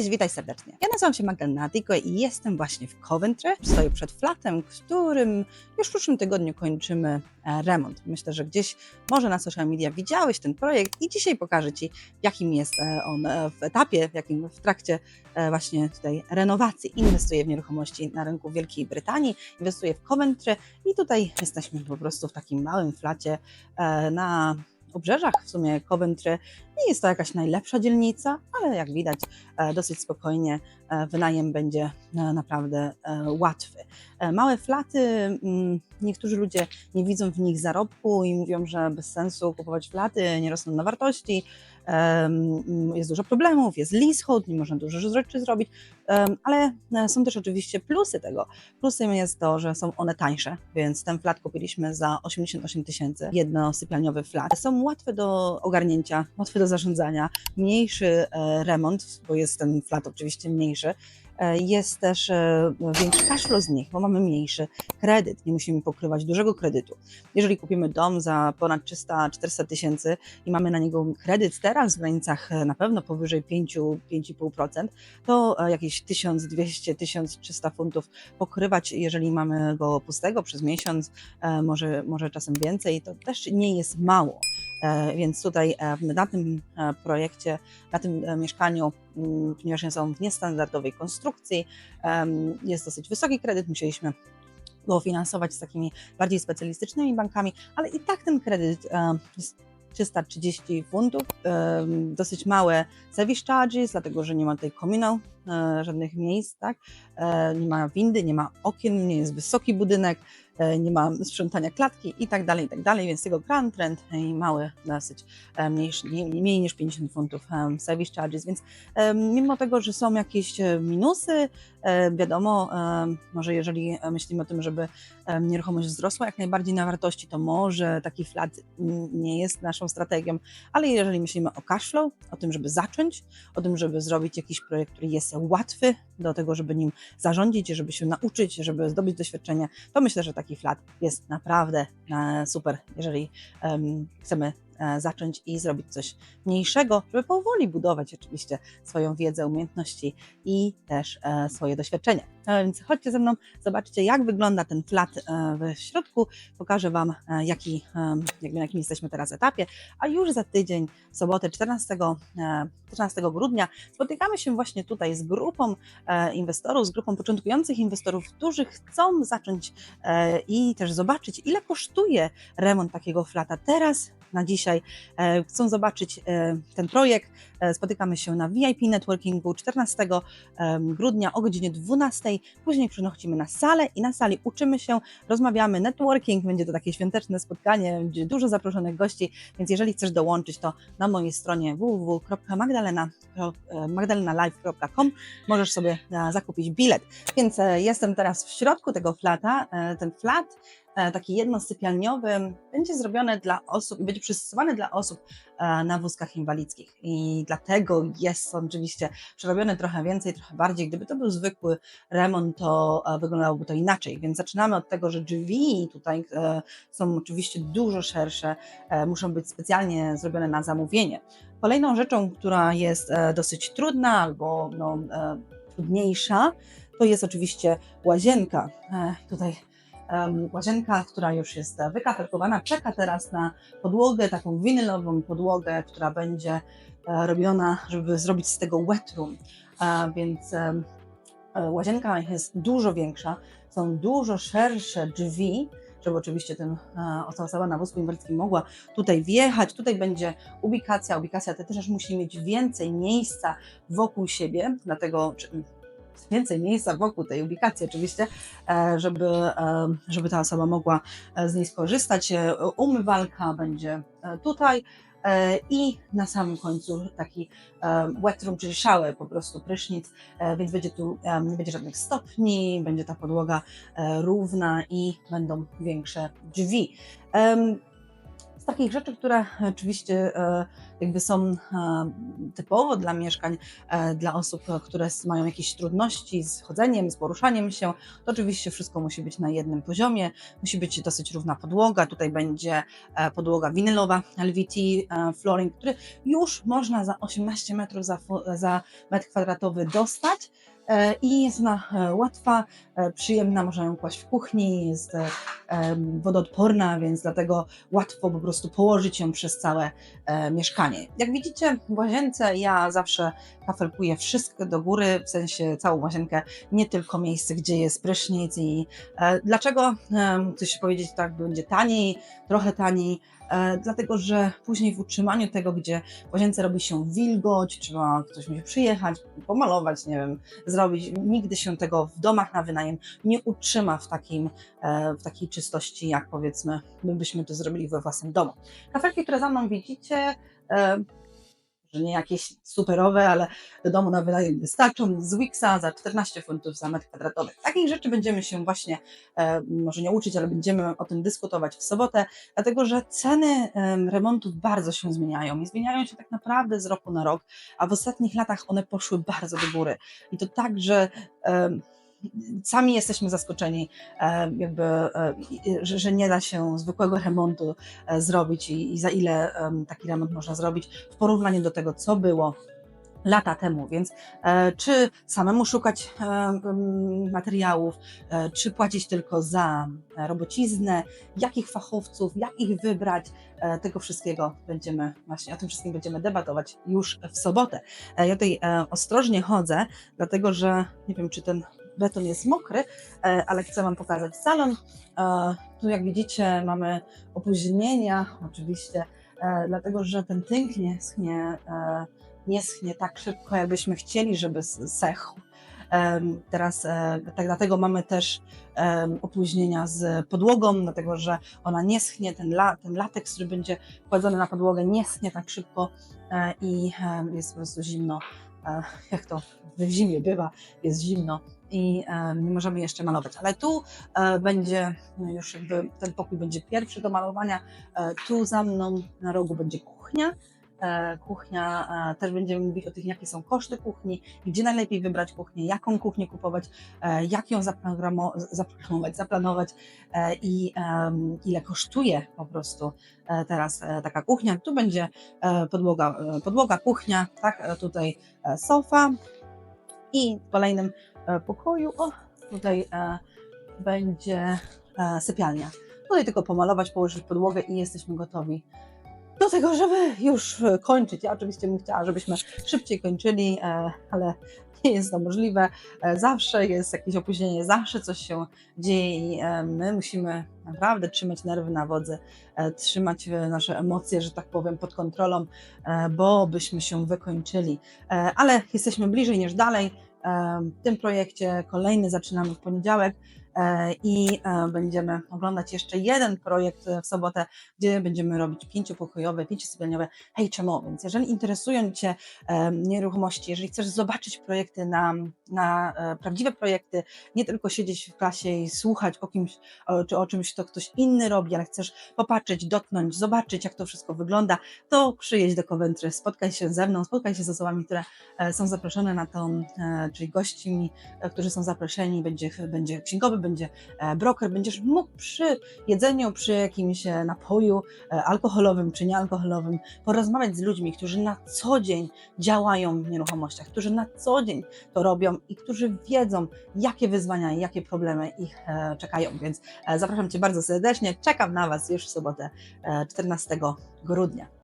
Cześć, witaj serdecznie. Ja nazywam się Magdalena Dyko i jestem właśnie w Coventry. Stoję przed flatem, którym już w przyszłym tygodniu kończymy e, remont. Myślę, że gdzieś może na social media widziałeś ten projekt i dzisiaj pokażę Ci, jakim jest e, on e, w etapie, w jakim w trakcie właśnie tutaj renowacji. Inwestuję w nieruchomości na rynku Wielkiej Brytanii, inwestuję w Coventry i tutaj jesteśmy po prostu w takim małym flacie na obrzeżach w sumie Coventry. Nie jest to jakaś najlepsza dzielnica, ale jak widać e, dosyć spokojnie e, wynajem będzie e, naprawdę łatwy. Małe flaty, mm, niektórzy ludzie nie widzą w nich zarobku i mówią, że bez sensu kupować flaty, nie rosną na wartości, jest dużo problemów, jest leasehold, nie można dużo rzeczy zrobić, ale e, są też oczywiście plusy tego. Plusem jest to, że są one tańsze, więc ten flat kupiliśmy za 88 tysięcy, jednosypialniowy flat. Są łatwe do ogarnięcia, łatwe do zarządzania, mniejszy e, remont, bo jest ten flat oczywiście mniejszy, jest też e, większy cashflow z nich, bo mamy mniejszy kredyt, nie musimy pokrywać dużego kredytu. Jeżeli kupimy dom za ponad 300-400 tysięcy i mamy na niego kredyt teraz w granicach e, na pewno powyżej 5-5,5%, to e, jakieś 1200-1300 funtów pokrywać, jeżeli mamy go pustego przez miesiąc, e, może, może czasem więcej, to też nie jest mało. E, Więc tutaj e, na tym e, projekcie, na tym mieszkaniu, mm, ponieważ są w niestandardowej konstrukcji, jest dosyć wysoki kredyt, musieliśmy go finansować z takimi bardziej specjalistycznymi bankami, ale i tak ten kredyt jest 330 funtów, dosyć małe service charges, dlatego że nie ma tutaj communal, żadnych miejsc, tak? E, nie ma windy, nie ma okien, nie jest wysoki budynek, e, nie ma sprzątania klatki i tak dalej, i tak dalej, więc tego grand rent i mały dosyć e, mniejszy, nie- mniej niż 50 funtów service charges, więc mimo tego, że są jakieś e, minusy, e, wiadomo, może jeżeli myślimy o tym, żeby nieruchomość wzrosła jak najbardziej na wartości, to może taki flat nie jest naszą strategią, ale jeżeli myślimy o cashflow, o tym, żeby zacząć, o tym, żeby zrobić jakiś projekt, który jest łatwy do tego, żeby nim zarządzić, żeby się nauczyć, żeby zdobyć doświadczenie, to myślę, że taki flat jest naprawdę e, super, jeżeli em, chcemy zacząć i zrobić coś mniejszego, żeby powoli budować oczywiście swoją wiedzę, umiejętności i też e, swoje doświadczenie. A więc chodźcie ze mną, zobaczcie jak wygląda ten flat e, w środku. Pokażę Wam e, jaki, jakby na jakim jesteśmy teraz etapie, a już za tydzień, w sobotę 14, e, 14 grudnia spotykamy się właśnie tutaj z grupą e, inwestorów, z grupą początkujących inwestorów, którzy chcą zacząć e, i też zobaczyć, ile kosztuje remont takiego flata teraz, na dzisiaj. E, Chcą zobaczyć e, ten projekt. E, Spotykamy się na VIP Networkingu 14 em, grudnia o godzinie 12. Później przechodzimy na salę i na sali uczymy się, rozmawiamy, networking, będzie to takie świąteczne spotkanie, będzie dużo zaproszonych gości, więc jeżeli chcesz dołączyć, to na mojej stronie www.magdalena.live.com możesz sobie zakupić bilet. Więc jestem teraz w środku tego flata. Ten flat taki jednosypialniowy będzie zrobiony dla osób, będzie przystosowany dla osób e, na wózkach inwalidzkich i dlatego jest on oczywiście przerobiony trochę więcej, trochę bardziej. Gdyby to był zwykły remont, to e, wyglądałoby to inaczej, więc zaczynamy od tego, że drzwi tutaj e, są oczywiście dużo szersze, e, muszą być specjalnie zrobione na zamówienie. Kolejną rzeczą, która jest e, dosyć trudna albo no, e, trudniejsza, to jest oczywiście łazienka. E, Tutaj łazienka, która już jest wykafelkowana, czeka teraz na podłogę, taką winylową podłogę, która będzie e, robiona, żeby zrobić z tego wet room. Więc e, łazienka jest dużo większa, są dużo szersze drzwi, żeby oczywiście ten, e, ta osoba na wózku inwalidzkim mogła tutaj wjechać. Tutaj będzie ubikacja. Ubikacja to też musi mieć więcej miejsca wokół siebie, dlatego więcej miejsca wokół tej ubikacji oczywiście, e, żeby, e, żeby ta osoba mogła e, z niej skorzystać. Umywalka będzie tutaj i na samym końcu taki wet room, czyli shower, po prostu prysznic, więc będzie tu, nie będzie żadnych stopni, będzie ta podłoga równa i będą większe drzwi. Takich rzeczy, które oczywiście e, jakby są e, typowo dla mieszkań, e, dla osób, które mają jakieś trudności z chodzeniem, z poruszaniem się, to oczywiście wszystko musi być na jednym poziomie, musi być dosyć równa podłoga. Tutaj będzie podłoga winylowa LVT flooring, który już można za 18 metrów za, za metr kwadratowy dostać. I jest ona łatwa, przyjemna, można ją kłaść w kuchni, jest wodoodporna, więc dlatego łatwo po prostu położyć ją przez całe e, mieszkanie. Jak widzicie w łazience ja zawsze kafelkuję wszystko do góry, w sensie całą łazienkę, nie tylko miejsce, gdzie jest prysznic i e, dlaczego e, ktoś powiedzieć tak będzie taniej, trochę taniej, e, dlatego że później w utrzymaniu tego, gdzie w łazience robi się wilgoć, trzeba ktoś musi przyjechać, pomalować, nie wiem, zrobić, nigdy się tego w domach na wynajem nie utrzyma w takim e, w takiej czystości, jak powiedzmy, my byśmy to zrobili we własnym domu. Kafelki, które za mną widzicie, e, że nie jakieś superowe, ale do domu na wynajem wystarczą, z Wixa za 14 funtów za metr kwadratowy. Takich rzeczy będziemy się właśnie, e, może nie uczyć, ale będziemy o tym dyskutować w sobotę, dlatego że ceny em, remontów bardzo się zmieniają i zmieniają się tak naprawdę z roku na rok, a w ostatnich latach one poszły bardzo do góry. I to tak, że em, sami jesteśmy zaskoczeni, e, jakby, e, że, nie da się zwykłego remontu e, zrobić i, za ile taki remont można zrobić w porównaniu do tego, co było lata temu, więc czy samemu szukać materiałów, czy płacić tylko za robociznę, jakich fachowców, jak ich wybrać, tego wszystkiego będziemy właśnie, o tym wszystkim będziemy debatować już w sobotę. Ja tutaj ostrożnie chodzę, dlatego że nie wiem, czy ten beton jest mokry, e, ale chcę Wam pokazać salon. E, Tu jak widzicie mamy opóźnienia oczywiście, e, dlatego że ten tynk nie schnie, nie schnie tak szybko, jakbyśmy chcieli, żeby sechł. Teraz e, tak dlatego mamy też opóźnienia z podłogą, dlatego że ona nie schnie, ten, la, ten lateks, który będzie kładzony na podłogę, nie schnie tak szybko e, i jest po prostu zimno, e, jak to w zimie bywa, jest zimno i nie możemy jeszcze malować. Ale tu będzie no już jakby ten pokój będzie pierwszy do malowania. Tu za mną na rogu będzie kuchnia. E, kuchnia, e, też będziemy mówić o tym, jakie są koszty kuchni, gdzie najlepiej wybrać kuchnię, jaką kuchnię kupować, e, jak ją zaprogramo- zaprogramować, zaplanować i ile kosztuje po prostu teraz taka kuchnia. Tu będzie podłoga, podłoga kuchnia, tak, tutaj sofa i w kolejnym pokoju, o, tutaj będzie sypialnia. Tutaj tylko pomalować, położyć podłogę i jesteśmy gotowi do tego, żeby już e, kończyć. Ja oczywiście bym chciała, żebyśmy szybciej kończyli, e, ale nie jest to możliwe. E, Zawsze jest jakieś opóźnienie, zawsze coś się dzieje i my musimy naprawdę trzymać nerwy na wodzy, trzymać nasze emocje, że tak powiem, pod kontrolą, bo byśmy się wykończyli. Ale jesteśmy bliżej niż dalej. W tym projekcie kolejny zaczynamy w poniedziałek i e, będziemy oglądać jeszcze jeden projekt e, w sobotę, gdzie będziemy robić pięciopokojowe, pięciosypialniowe HMO. Więc jeżeli interesują Cię e, nieruchomości, jeżeli chcesz zobaczyć projekty na, na e, prawdziwe projekty, nie tylko siedzieć w klasie i słuchać o kimś, czy o czymś, to ktoś inny robi, ale chcesz popatrzeć, dotknąć, zobaczyć, jak to wszystko wygląda, to przyjedź do Coventry, spotkaj się ze mną, spotkaj się z osobami, które e, są zaproszone na tą, e, czyli gośćmi, którzy są zaproszeni, będzie, będzie księgowy, będzie broker, będziesz mógł przy jedzeniu, przy jakimś napoju alkoholowym czy niealkoholowym porozmawiać z ludźmi, którzy na co dzień działają w nieruchomościach, którzy na co dzień to robią i którzy wiedzą, jakie wyzwania i jakie problemy ich e, czekają. Więc e, zapraszam Cię bardzo serdecznie. Czekam na Was już w sobotę e, 14 grudnia.